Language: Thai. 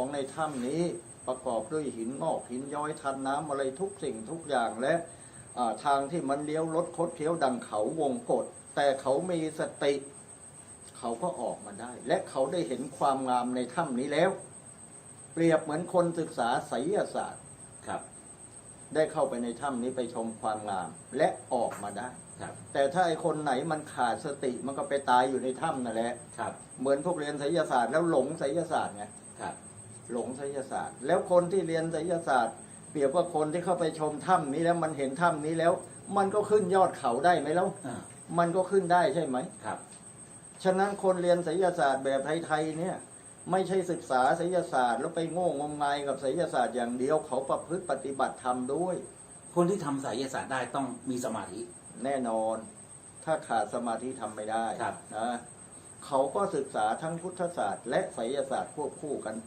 ของในถ้ำนี้ประกอบด้วยหินงอกหินย้อยทันน้ำอะไรทุกสิ่งทุกอย่างและอ่าทางที่มันเลี้ยวรถคดเคี้ยวดังเขาวงกฏแต่เขามีสติ เขาก็ออกมาได้ และเขาได้เห็นความงามในถ้ำนี้แล้ว เปรียบเหมือนคนศึกษาไสยศาสตร์ครับ ได้เข้าไปในถ้ำนี้ไปชมความงาม และออกมาได้ครับแต่ถ้าไอคนไหนมันขาดสติมันก็ไปตายอยู่ในถ้ำนั่นแหละครับเหมือนพวกเรียนไสยศาสตร์แล้วหลงไสยศาสตร์ไงครับ หลงไสยศาสตร์ แล้วคนที่เรียนไสยศาสตร์ เปรียบว่าคนที่เข้าไปชมถ้ำนี้แล้วมันเห็นถ้ำนี้แล้ว มันก็ขึ้นยอดเขาได้ไหมแล้วอ่ามันก็ขึ้นได้ใช่ไหม ครับ ฉะนั้นคนเรียนไสยศาสตร์แบบไทยๆเนี่ย ไม่ใช่ศึกษาไสยศาสตร์ แล้วไปโง่งมงายกับไสยศาสตร์อย่างเดียวเขาประพฤติปฏิบัติธรรมด้วย คนที่ทำไสยศาสตร์ได้ต้องมีสมาธิ แน่นอน ถ้าขาดสมาธิทำไม่ได้ครับ นะเขาก็ศึกษาทั้งพุทธศาสตร์ และไสยศาสตร์ควบคู่กัน